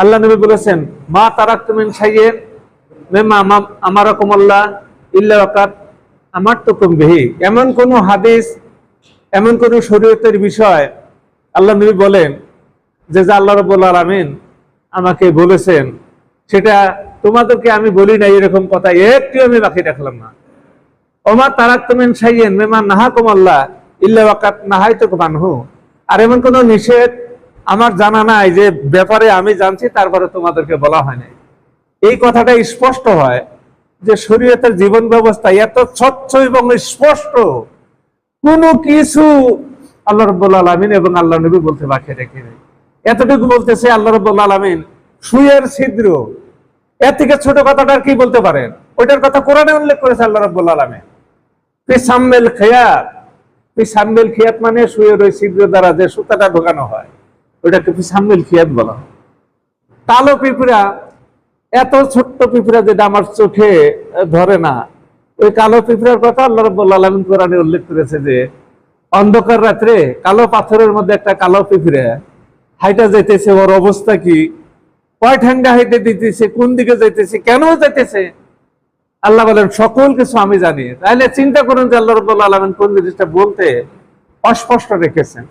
আল্লাহ নবী বলেছেন, মা তারাক তুমি মেমা আমার কমল্লা ওয়াকাত। আমার তো বেহি। এমন কোন হাদিস, এমন কোন শরীয়তের বিষয় আল্লাহ নবী বলেন, যে যা আল্লাহ রব্বুল আলামিন আমাকে বলেছেন, সেটা তোমাদেরকে আমি বলি না এরকম কথা একটু আমি বাকি রাখলাম না। ওমা তারাক তুমি সাইয়েন মেমা নাহা কমল্লা ইল্লা ওয়াকাত নাহাই তো মানহু আর এমন কোন নিষেধ আমার জানা নাই যে ব্যাপারে আমি জানছি, তারপরে তোমাদেরকে বলা হয় নাই। এই কথাটা স্পষ্ট হয় যে শরীয়তের জীবন ব্যবস্থা এত স্বচ্ছ এবং স্পষ্ট। কোনো কিছু আল্লাহ রব্বুল আলমিন এবং আল্লাহ নবী বলতে বাকি রেখে নেই। এতটুকু বলতেছে আল্লাহ রব্বুল আলমিন সুয়ের ছিদ্র। এর থেকে ছোট কথাটা কি বলতে পারেন? ওইটার কথা কোরআনে উল্লেখ করেছে আল্লাহ রব্বুল আলমিন। পিসাম্মেল খেয়াত। পিসাম্মেল খেয়াত মানে সুয়ের ওই ছিদ্র দ্বারা যে সুতাটা ঢোকানো হয়। খেয়াত বলা কালো পিঁপড়া, এত ছোট্ট পিঁপড়া যেটা আমার চোখে ধরে না। ওই কালো পিঁপড়ার কথা আল্লাহ রব্বুল আলমিন কোরআনে উল্লেখ করেছে যে, অন্ধকার রাত্রে কালো পাথরের মধ্যে একটা কালো পিঁপড়ে হাইটা যাইতেছে, ওর অবস্থা কি? কয় ঠান্ডা হাইটে দিতেছে, কোন দিকে যাইতেছে, কেন যাইতেছে? আল্লাহ বলেন, সকল কিছু আমি জানি। তাহলে চিন্তা করুন যে আল্লাহ রব্বুল আলমিন কোন জিনিসটা বলতে অস্পষ্ট রেখেছেন।